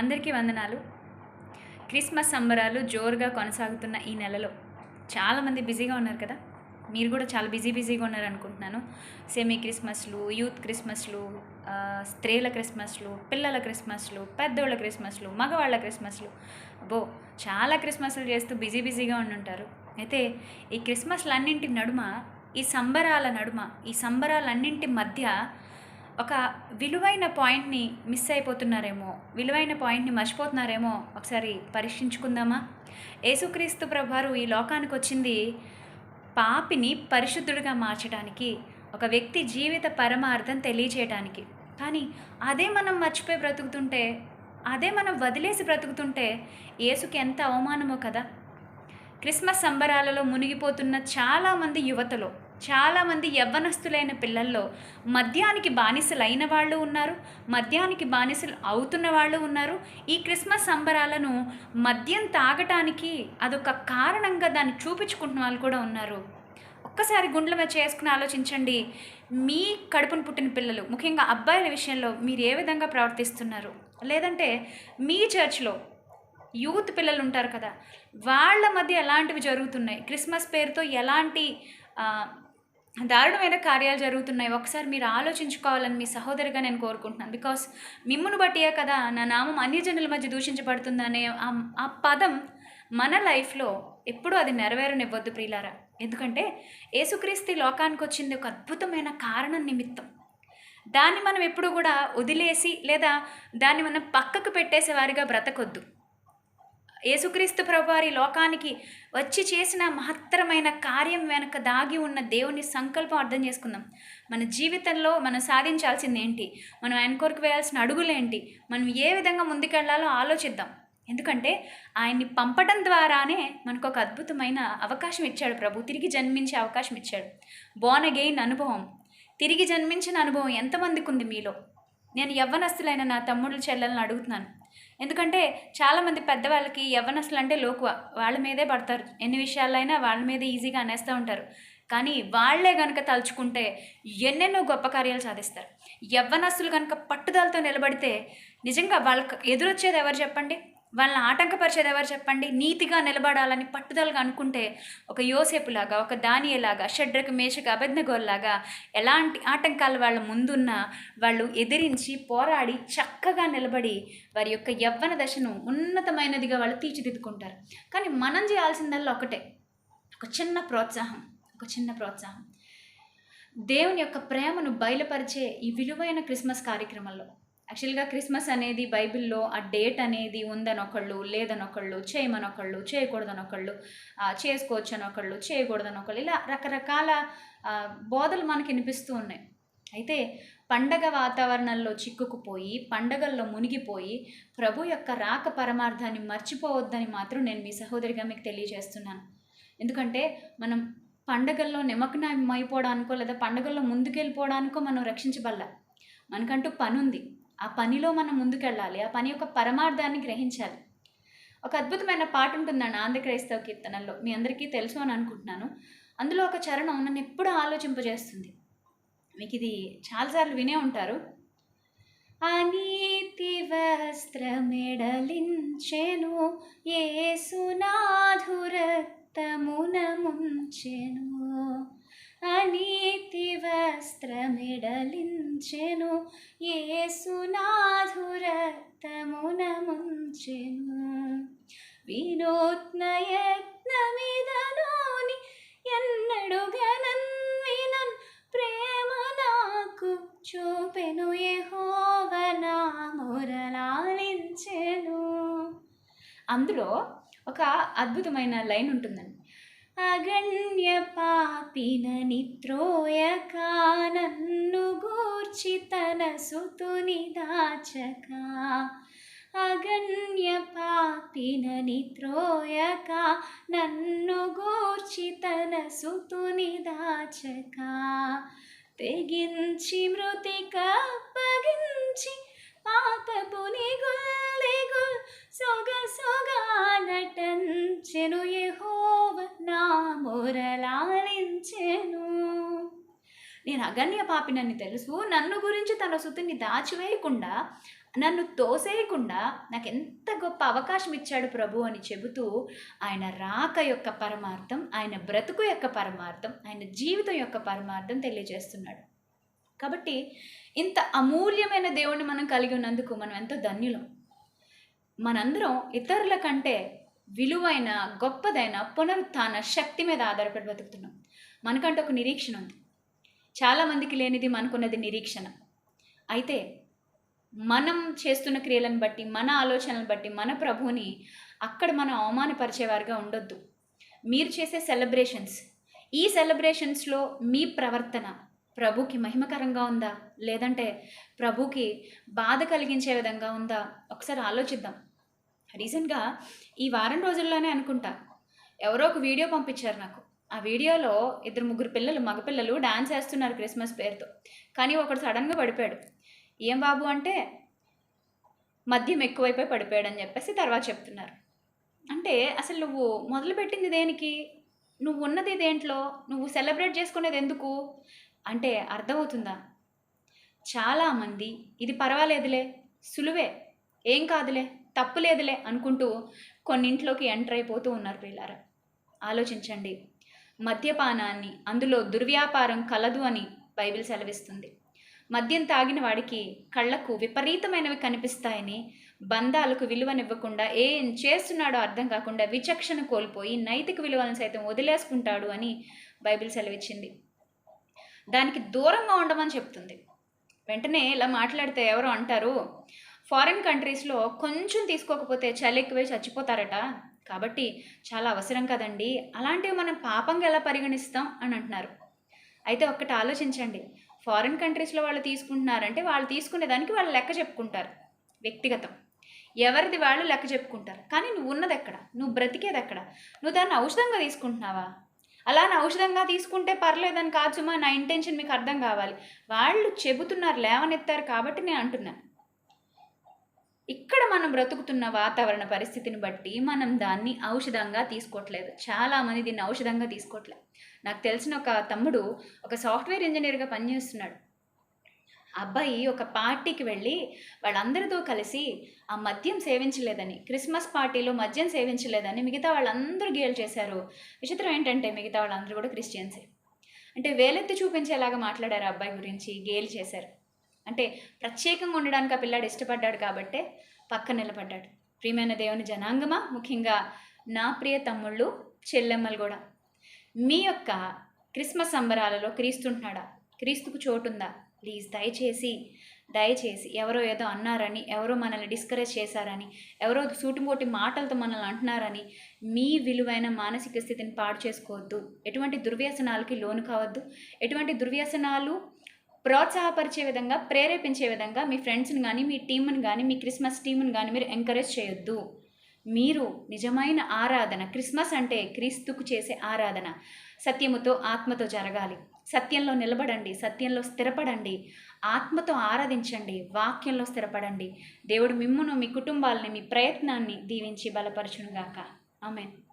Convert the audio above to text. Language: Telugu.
అందరికీ వందనాలు. క్రిస్మస్ సంబరాలు జోరుగా కొనసాగుతున్న ఈ నెలలో చాలామంది బిజీగా ఉన్నారు కదా? మీరు కూడా చాలా బిజీ బిజీగా ఉన్నారు అనుకుంటున్నాను. సెమీ క్రిస్మస్లు యూత్ క్రిస్మస్లు స్త్రీల క్రిస్మస్లు పిల్లల క్రిస్మస్లు పెద్దోళ్ళ క్రిస్మస్లు మగవాళ్ళ క్రిస్మస్లు. అబ్బో చాలా క్రిస్మస్లు చేస్తూ బిజీ బిజీగా ఉండుంటారు. అయితే ఈ క్రిస్మస్లన్నింటి నడుమ ఈ సంబరాల నడుమ ఈ సంబరాలన్నింటి మధ్య ఒక విలువైన పాయింట్ని మిస్ అయిపోతున్నారేమో విలువైన పాయింట్ని మర్చిపోతున్నారేమో ఒకసారి పరీక్షించుకుందామా? యేసుక్రీస్తు ప్రభువారు ఈ లోకానికి వచ్చింది పాపిని పరిశుద్ధుడిగా మార్చడానికి ఒక వ్యక్తి జీవిత పరమార్థం తెలియచేయడానికి కానీ అదే మనం మర్చిపోయి బ్రతుకుతుంటే అదే మనం వదిలేసి బ్రతుకుతుంటే యేసుకి ఎంత అవమానమో కదా. క్రిస్మస్ సంబరాలలో మునిగిపోతున్న చాలామంది యువతలో చాలామంది యవ్వనస్తులైన పిల్లల్లో మద్యానికి బానిసలైన వాళ్ళు ఉన్నారు మద్యానికి బానిసలు అవుతున్న వాళ్ళు ఉన్నారు. ఈ క్రిస్మస్ సంబరాలను మద్యం తాగటానికి అదొక కారణంగా దాన్ని చూపించుకుంటున్న వాళ్ళు కూడా ఉన్నారు. ఒక్కసారి గుండెల మీద చేసుకుని ఆలోచించండి. మీ కడుపును పుట్టిన పిల్లలు ముఖ్యంగా అబ్బాయిల విషయంలో మీరు ఏ విధంగా ప్రవర్తిస్తున్నారు? లేదంటే మీ చర్చ్లో యూత్ పిల్లలు ఉంటారు కదా వాళ్ళ మధ్య ఎలాంటివి జరుగుతున్నాయి? క్రిస్మస్ పేరుతో ఎలాంటి దారుణమైన కార్యాలు జరుగుతున్నాయి. ఒకసారి మీరు ఆలోచించుకోవాలని మీ సహోదరిగా నేను కోరుకుంటున్నాను. బికాస్ మిమ్మును బట్టియే కదా నా నామం అన్యజనుల మధ్య దూషించబడుతుందనే ఆ- పదం మన లైఫ్లో ఎప్పుడూ అది నెరవేరనివ్వద్దు ప్రియులారా. ఎందుకంటే యేసుక్రీస్తు లోకానికి వచ్చింది ఒక అద్భుతమైన కారణం నిమిత్తం. దాన్ని మనం ఎప్పుడు కూడా వదిలేసి లేదా దాన్ని మనం పక్కకు పెట్టేసే వారిగా బ్రతకొద్దు. యేసుక్రీస్తు ప్రభువారి లోకానికి వచ్చి చేసిన మహత్తరమైన కార్యం వెనక దాగి ఉన్న దేవుని సంకల్పం అర్థం చేసుకుందాం. మన జీవితంలో మనం సాధించాల్సింది ఏంటి? మనం ఆయన కొరకు వేయాల్సిన అడుగులేంటి మనం ఏ విధంగా ముందుకెళ్ళాలో ఆలోచిద్దాం. ఎందుకంటే ఆయన్ని పంపడం ద్వారానే మనకు ఒక అద్భుతమైన అవకాశం ఇచ్చాడు ప్రభు. తిరిగి జన్మించే అవకాశం ఇచ్చాడు. బోన్ అగెయిన్ అనుభవం. తిరిగి జన్మించిన అనుభవం ఎంతమందికి ఉంది మీలో? నేను యవ్వనస్తులైన నా తమ్ముడు చెల్లెలను అడుగుతున్నాను. ఎందుకంటే చాలామంది పెద్దవాళ్ళకి యవ్వనస్తులు అంటే లోకువ. వాళ్ళ మీదే పడతారు. ఎన్ని విషయాలైనా వాళ్ళ మీదే ఈజీగా అనేస్తూ ఉంటారు. కానీ వాళ్ళే కనుక తలుచుకుంటే ఎన్నెన్నో గొప్ప కార్యాలు సాధిస్తారు. యవ్వనస్తులు కనుక పట్టుదలతో నిలబడితే నిజంగా వాళ్ళకి ఎదురొచ్చేది ఎవరు చెప్పండి? వాళ్ళని ఆటంకపరిచేది ఎవరు చెప్పండి? నీతిగా నిలబడాలని పట్టుదలగా అనుకుంటే ఒక యోసేపులాగా ఒక దానియలాగా షడ్రక మేషక అభిజ్ఞగోల్లాగా ఎలాంటి ఆటంకాలు వాళ్ళ ముందున్నా వాళ్ళు ఎదిరించి పోరాడి చక్కగా నిలబడి వారి యొక్క యవ్వన దశను ఉన్నతమైనదిగా వాళ్ళు తీర్చిదిద్దుకుంటారు. కానీ మనం చేయాల్సిందల్లా ఒకటే. ఒక చిన్న ప్రోత్సాహం. ఒక చిన్న ప్రోత్సాహం. దేవుని యొక్క ప్రేమను బయలుపరిచే ఈ విలువైన క్రిస్మస్ కార్యక్రమంలో యాక్చువల్గా క్రిస్మస్ అనేది బైబిల్లో ఆ డేట్ అనేది ఉందని ఒకళ్ళు లేదని ఒకళ్ళు చేయమని ఒకళ్ళు చేయకూడదని ఒకళ్ళు చేసుకోవచ్చు అని ఒకళ్ళు చేయకూడదని ఒకళ్ళు ఇలా రకరకాల బోధలు మనకి వినిపిస్తూ ఉన్నాయి. అయితే పండగ వాతావరణంలో చిక్కుకుపోయి పండగల్లో మునిగిపోయి ప్రభు యొక్క రాక పరమార్థాన్ని మర్చిపోవద్దని మాత్రం నేను మీ సహోదరిగా మీకు తెలియజేస్తున్నాను. ఎందుకంటే మనం పండగల్లో నిమగ్నం అయిపోవడానికో లేదా పండగల్లో ముందుకెళ్ళిపోవడానికో మనం రక్షించబల్ల మనకంటూ పని ఉంది ఆ పనిలో మనం ముందుకెళ్ళాలి. ఆ పని యొక్క పరమార్థాన్ని గ్రహించాలి. ఒక అద్భుతమైన పాట ఉంటుందండి ఆంధ్ర క్రైస్తవ కీర్తనల్లో. మీ అందరికీ తెలుసు అని అనుకుంటున్నాను. అందులో ఒక చరణం నన్ను ఎప్పుడూ ఆలోచింపజేస్తుంది. మీకు ఇది చాలాసార్లు వినే ఉంటారు. అనీతి వస్త్రమెడలించెను ఏసునాధురక్తమున ముంచెను. అనీతి వస్త్రమెడలించెను ఏసునాధురక్తమున ముంచెను వినూత్న యత్నమిదనోని ఎన్నడు గనన్వినన్ ప్రేమ నాకు చూపెను యెహోవనా మురళాలించెను అందులో ఒక అద్భుతమైన లైన్ ఉంటుందండి. అగణ్య పాపిన నిత్రోయక నన్ను గూర్చి తన సుతుని దాచక అగణ్య పాపిన నిత్రోయక నన్ను గూర్చి తన సుతుని దాచక తెగించి మృతిక పగించి పాపపుని గొల్లెగుల్ సొగ సొగా నటంచెను ఏ నేను అగణ్య పాపినని తెలుసు. నన్ను గురించి తన సుతిని దాచివేయకుండా నన్ను తోసేయకుండా నాకు ఎంత గొప్ప అవకాశం ఇచ్చాడు ప్రభు అని చెబుతూ ఆయన రాక యొక్క పరమార్థం ఆయన బ్రతుకు యొక్క పరమార్థం ఆయన జీవితం యొక్క పరమార్థం తెలియజేస్తున్నాడు. కాబట్టి ఇంత అమూల్యమైన దేవుణ్ణి మనం కలిగి ఉన్నందుకు మనం ఎంతో ధన్యులం. మనందరం ఇతరుల కంటే విలువైన గొప్పదైన పునరుత్థాన శక్తి మీద ఆధారపడి బతుకుతున్నాం మనకంటే ఒక నిరీక్షణ ఉంది. చాలామందికి లేనిది మనకున్నది నిరీక్షణ. అయితే మనం చేస్తున్న క్రియలను బట్టి మన ఆలోచనలను బట్టి మన ప్రభువుని అక్కడ మనం అవమానపరిచేవారుగా ఉండొద్దు. మీరు చేసే సెలబ్రేషన్స్ ఈ సెలబ్రేషన్స్లో మీ ప్రవర్తన ప్రభుకి మహిమకరంగా ఉందా? లేదంటే ప్రభుకి బాధ కలిగించే విధంగా ఉందా? ఒకసారి ఆలోచిద్దాం. రీసెంట్గా ఈ వారం రోజుల్లోనే అనుకుంటా ఎవరో ఒక వీడియో పంపించారు నాకు. ఆ వీడియోలో ఇద్దరు ముగ్గురు పిల్లలు మగపిల్లలు డాన్స్ వేస్తున్నారు క్రిస్మస్ పేరుతో. కానీ ఒకడు సడన్గా పడిపోయాడు. ఏం బాబు అంటే మద్యం ఎక్కువైపోయి పడిపోయాడు అని చెప్పేసి తర్వాత చెప్తున్నారు. అంటే అసలు నువ్వు మొదలుపెట్టింది దేనికి? నువ్వు ఉన్నది దేంట్లో? నువ్వు సెలబ్రేట్ చేసుకునేది ఎందుకు? అంటే అర్థమవుతుందా? చాలామంది ఇది పర్వాలేదులే సులువే ఏం కాదులే తప్పు లేదులే అనుకుంటూ కొన్నింట్లోకి ఎంటర్ అయిపోతూ ఉన్నారు పిల్లారా ఆలోచించండి. మద్యపానాన్ని అందులో దుర్వ్యాపారం కలదు అని బైబిల్ సెలవిస్తుంది. మద్యం తాగిన వాడికి కళ్ళకు విపరీతమైనవి కనిపిస్తాయని బంధాలకు విలువనివ్వకుండా ఏం చేస్తున్నాడో అర్థం కాకుండా విచక్షణ కోల్పోయి నైతిక విలువలను సైతం వదిలేసుకుంటాడు అని బైబిల్ సెలవిచ్చింది. దానికి దూరంగా ఉండమని చెప్తుంది. వెంటనే ఇలా మాట్లాడితే ఎవరో అంటారు ఫారిన్ కంట్రీస్లో కొంచెం తీసుకోకపోతే చలి ఎక్కువై చచ్చిపోతారట. కాబట్టి చాలా అవసరం కదండి. అలాంటివి మనం పాపంగా ఎలా పరిగణిస్తాం అని అంటున్నారు. అయితే ఒక్కటి ఆలోచించండి. ఫారిన్ కంట్రీస్లో వాళ్ళు తీసుకుంటున్నారంటే వాళ్ళు తీసుకునే దానికి వాళ్ళు లెక్క చెప్పుకుంటారు. వ్యక్తిగతం. ఎవరిది వాళ్ళు లెక్క చెప్పుకుంటారు. కానీ నువ్వు ఉన్నది ఎక్కడ నువ్వు బ్రతికేది ఎక్కడ నువ్వు దాన్ని ఔషధంగా తీసుకుంటున్నావా? అలా ఔషధంగా తీసుకుంటే పర్లేదని కాదు సుమా నా ఇంటెన్షన్ మీకు అర్థం కావాలి. వాళ్ళు చెబుతున్నారు లేవనెత్తారు కాబట్టి నేను అంటున్నాను మనం బ్రతుకుతున్న వాతావరణ పరిస్థితిని బట్టి మనం దాన్ని ఔషధంగా తీసుకోవట్లేదు. చాలామంది దీన్ని ఔషధంగా తీసుకోవట్లేదు నాకు తెలిసిన ఒక తమ్ముడు ఒక సాఫ్ట్వేర్ ఇంజనీర్గా పనిచేస్తున్నాడు. అబ్బాయి ఒక పార్టీకి వెళ్ళి వాళ్ళందరితో కలిసి ఆ మద్యం సేవించలేదని క్రిస్మస్ పార్టీలో మద్యం సేవించలేదని మిగతా వాళ్ళందరూ గేల్ చేశారు. విచిత్రం ఏంటంటే మిగతా వాళ్ళందరూ కూడా క్రిస్టియన్సే. అంటే వేలెత్తి చూపించేలాగా మాట్లాడారు అబ్బాయి గురించి గేల్ చేశారు. అంటే ప్రత్యేకంగా ఉండడానికి ఆ పిల్లాడు ఇష్టపడ్డాడు కాబట్టే పక్క నిలబడ్డాడు. ప్రియమైన దేవుని జనాంగమా ముఖ్యంగా నా ప్రియ తమ్ముళ్ళు చెల్లెమ్మలు కూడా. మీ యొక్క క్రిస్మస్ సంబరాలలో క్రీస్తుంటున్నాడా? క్రీస్తుకు చోటుందా? ప్లీజ్ దయచేసి దయచేసి ఎవరో ఏదో అన్నారని ఎవరో మనల్ని డిస్కరేజ్ చేశారని ఎవరో సూటిపోటి మాటలతో మనల్ని అంటున్నారని మీ విలువైన మానసిక స్థితిని పాడు చేసుకోవద్దు. ఎటువంటి దుర్వ్యసనాలకి లోను కావద్దు. ఎటువంటి దుర్వ్యసనాలు ప్రోత్సాహపరిచే విధంగా ప్రేరేపించే విధంగా మీ ఫ్రెండ్స్ని కానీ మీ టీంని కానీ మీ క్రిస్మస్ టీంని కానీ మీరు ఎంకరేజ్ చేయొద్దు. మీరు నిజమైన ఆరాధన క్రిస్మస్ అంటే క్రీస్తుకు చేసే ఆరాధన. సత్యముతో ఆత్మతో జరగాలి. సత్యంలో నిలబడండి సత్యంలో స్థిరపడండి. ఆత్మతో ఆరాధించండి వాక్యంలో స్థిరపడండి. దేవుడు మిమ్మును మీ కుటుంబాలని మీ ప్రయత్నాన్ని దీవించి బలపరచునుగాక. ఆమెన్.